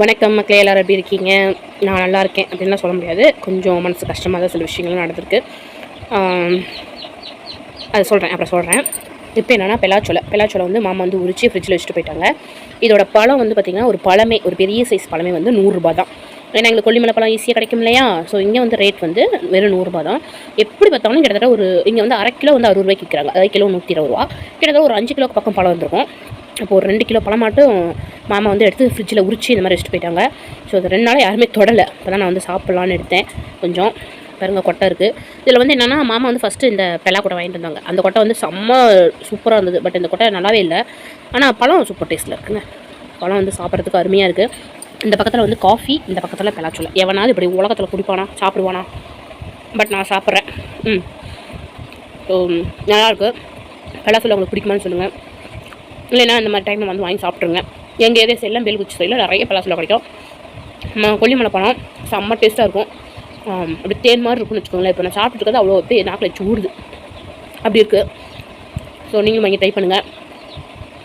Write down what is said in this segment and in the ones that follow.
வணக்கம் மக்களே எல்லோரும் எப்படி இருக்கீங்க? நான் நல்லா இருக்கேன் அப்படின்லாம் சொல்ல முடியாது. கொஞ்சம் மனசு கஷ்டமாக தான் சில விஷயங்களும் நடந்திருக்கு. அது சொல்கிறேன் அப்புறம் சொல்கிறேன் இப்போ என்னென்னா பெலாச்சோலை. பெலாச்சோலை வந்து மாமா வந்து உரிச்சு ஃப்ரிட்ஜில் வச்சுட்டு போயிட்டாங்க. இதோட பழம் வந்து பார்த்திங்கன்னா ஒரு பழமே ஒரு பெரிய சைஸ் பழமே வந்து நூறுரூபா தான். ஏன்னா எங்களுக்கு கொல்லிமலை பழம் ஈஸியாக கிடைக்கும் இல்லையா? ஸோ இங்கே வந்து ரேட் வந்து வெறும் நூறுரூபா தான். எப்படி பார்த்தாலும் கிட்டத்தட்ட ஒரு இங்கே வந்து அரை கிலோ வந்து அறுபது ரூபாய்க்கு விற்கிறாங்க. அதாவது கிலோ நூற்றி இருபது ரூபா. கிட்டத்தட்ட ஒரு அஞ்சு கிலோ பக்கம் பழம் வந்திருக்கும். அப்போ ஒரு ரெண்டு கிலோ பழம் மட்டும் மாமா வந்து எடுத்து ஃப்ரிட்ஜில் உரிச்சு இந்த மாதிரி வச்சுட்டு போயிட்டாங்க. ஸோ அது ரெண்டு நாளாக யாருமே தொடலை. அப்போ தான் நான் வந்து சாப்பிட்லான்னு எடுத்தேன். கொஞ்சம் பாருங்க கொட்டை இருக்குது இதில் வந்து என்னென்னா மாமா வந்து ஃபஸ்ட்டு இந்த பெலா கொட்டை வாங்கிட்டு வந்தாங்க. அந்த கொட்டை வந்து செம்ம சூப்பராக இருந்தது. பட் இந்த கொட்டை நல்லாவே இல்லை. ஆனால் பழம் சூப்பர் டேஸ்ட்டில் இருக்குங்க. பழம் வந்து சாப்பிட்றதுக்கு அருமையாக இருக்குது இந்த பக்கத்தில் வந்து காஃபி இந்த பக்கத்தில் பெலாச்சோலை எவனாவது இப்படி உலகத்தில் குடிப்பானா சாப்பிடுவானா? பட் நான் சாப்பிட்றேன். ம். ஸோ நல்லாயிருக்கு பெலாச்சோலை உங்களுக்கு பிடிக்குமான்னு சொல்லுங்கள் இல்லைன்னா இந்த மாதிரி டைமில் வந்து வாங்கி சாப்பிட்ருங்க எங்கள் ஏரியா சைடில் பெல்குச்சி சைடில் நிறைய பலாசலம் கிடைக்கும். கொல்லிமலை பழம் செம்ம டேஸ்ட்டாக இருக்கும். அப்படி தேன் மாதிரி இருக்கும்னு வச்சுக்கோங்களேன். இப்போ நான் சாப்பிட்டுருக்கிறது அவ்வளோ அப்படியே நாக்கில் சூடுது. அப்படி இருக்குது ஸோ நீங்களும் வாங்கி ட்ரை பண்ணுங்கள்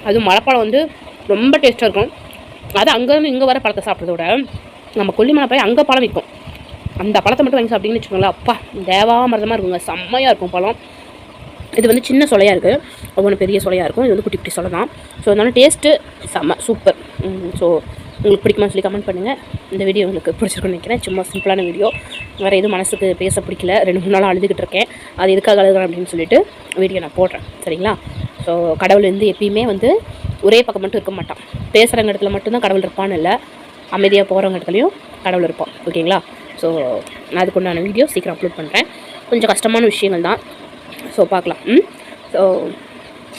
அதுவும் மலைப்பழம் வந்து ரொம்ப டேஸ்ட்டாக இருக்கும். அது அங்கேருந்து இங்கே வர பழத்தை சாப்பிட்றத விட நம்ம கொல்லிமலை போய் அங்கே பழம் விற்கும் அந்த பழத்தை மட்டும் வாங்கி சாப்பிட்டீங்கன்னு வச்சுக்கோங்களேன். அப்பா தேவாமிரதமாக இருக்குங்க. செம்மையாக இருக்கும் பழம். இது வந்து சின்ன சொலையாக இருக்குது ஒவ்வொன்று பெரிய சொலையாக இருக்கும். இது வந்து குட்டி குட்டி சொலை தான். ஸோ அதனால் டேஸ்ட்டு செம்ம சூப்பர் ஸோ உங்களுக்கு பிடிக்குமான்னு சொல்லி கமெண்ட் பண்ணுங்கள் இந்த வீடியோ உங்களுக்கு பிடிச்சிருக்குன்னு நினைக்கிறேன். சும்மா சிம்பிளான வீடியோ வேறு எதுவும் மனசுக்கு பேச பிடிக்கல. ரெண்டு மூணு நாளாக அழுதுகிட்டு இருக்கேன். அது எதுக்காக அழுகிறேன் அப்படின்னு சொல்லிட்டு வீடியோ நான் போடுறேன். சரிங்களா? ஸோ கடவுள் வந்து எப்பயுமே வந்து ஒரே பக்கம் மட்டும் இருக்க மாட்டான். பேசுகிறவங்க இடத்துல மட்டும்தான் கடவுள் இருப்பான்னு இல்லை. அமைதியாக போகிறவங்க இடத்துலையும் கடவுள் இருப்பான். ஓகேங்களா ஸோ நான் அதுக்குண்டான வீடியோ சீக்கிரம் அப்லோட் பண்ணுறேன் கொஞ்சம் கஷ்டமான விஷயங்கள் தான். ஸோ பார்க்கலாம். ம்? ஸோ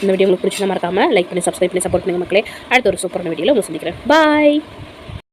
இந்த வீடியோ உங்களுக்கு பிடிச்சிருந்தா மறக்காமல் லைக் பண்ணி சப்ஸ்கிரைப் பண்ணி சப்போர்ட் பண்ணுங்க மக்களே. அடுத்த ஒரு சூப்பரான வீடியோவில் உங்களை சந்திக்கிறேன். பாய்